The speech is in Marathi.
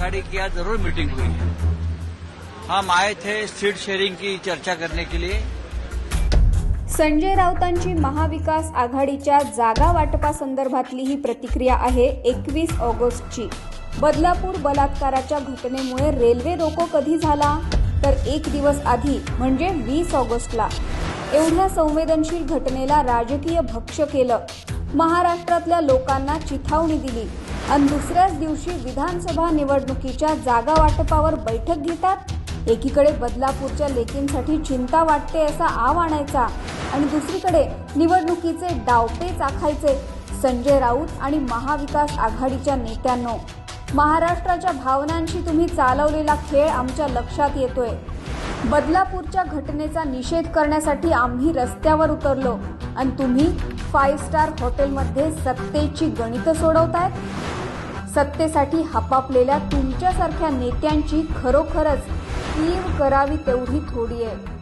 आघाड़ी की आज जरूर मीटिंग हुई है हम आए थे सीट शेयरिंग की चर्चा करने के लिए. संजय राऊतांची महाविकास आघाडीच्या जागा वाटपासंदर्भातली ही प्रतिक्रिया आहे एकवीस ऑगस्टची. बदलापूर बलात्काराच्या घटनेमुळे रेल्वे रोको कधी झाला? तर एक दिवस आधी म्हणजे वीस ऑगस्टला. एवढ्या संवेदनशील घटनेला राजकीय भक्ष केलं. महाराष्ट्रातल्या लोकांना चिथावणी दिली. आणि दुसऱ्याच दिवशी विधानसभा निवडणुकीच्या जागा वाटपावर बैठक घेतात. एकीकडे बदलापूरच्या लेकींसाठी चिंता वाटते असा आव आणायचा आणि दुसरीकडे निवडणुकीचे डावपेच आखायचे संजय राऊत आणि महाविकास आघाडीच्या नेत्यांनो महाराष्ट्राच्या भावनांशी तुम्ही चालवलेला खेळ आमच्या लक्षात येतोय. बदलापूरच्या घटनेचा निषेध करण्यासाठी आम्ही रस्त्यावर उतरलो आणि तुम्ही फाईव्ह स्टार हॉटेलमध्ये सत्तेची गणितं सोडवतायत. सत्तेसाठी हपापलेल्या तुमच्यासारख्या नेत्यांची खरोखरच तीव करावी तेवढी थोडी आहे.